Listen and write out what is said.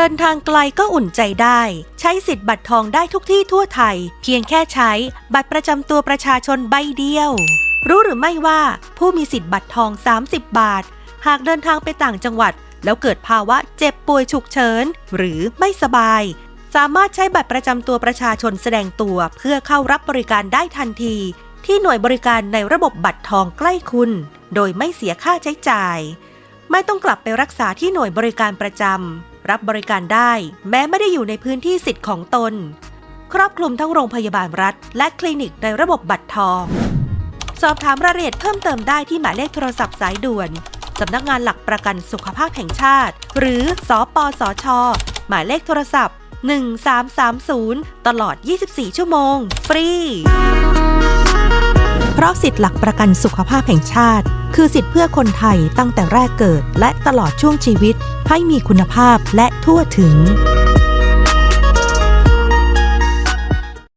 เดินทางไกลก็อุ่นใจได้ ใช้สิทธิ์บัตรทองได้ทุกที่ทั่วไทย เพียงแค่ใช้บัตรประจำตัวประชาชนใบเดียว รู้หรือไม่ว่าผู้มีสิทธิ์บัตรทอง 30 บาท หากเดินทางไปต่างจังหวัด แล้วเกิดภาวะเจ็บป่วยฉุกเฉินหรือไม่สบาย สามารถใช้บัตรประจำตัวประชาชนแสดงตัว เพื่อเข้ารับบริการได้ทันที ที่หน่วยบริการในระบบบัตรทองใกล้คุณ โดยไม่เสียค่าใช้จ่าย ไม่ต้องกลับไปรักษาที่หน่วยบริการประจำ รับบริการได้ แม้ไม่ได้อยู่ในพื้นที่สิทธิ์ของตน ครอบคลุมทั้งโรงพยาบาลรัฐ และคลินิกในระบบบัตรทอง สอบถามรายละเอียดเพิ่มเติมได้ที่หมายเลขโทรศัพท์สายด่วนสำนักงานหลักประกันสุขภาพแห่งชาติ หรือสปสชหมายเลขโทรศัพท์ 1330 ตลอด 24 ชั่วโมง ฟรี เพราะสิทธิ์หลักประกันสุขภาพแห่งชาติ คือสิทธิ์เพื่อคนไทยตั้งแต่แรกเกิดและตลอดช่วงชีวิต ให้มีคุณภาพและทั่วถึง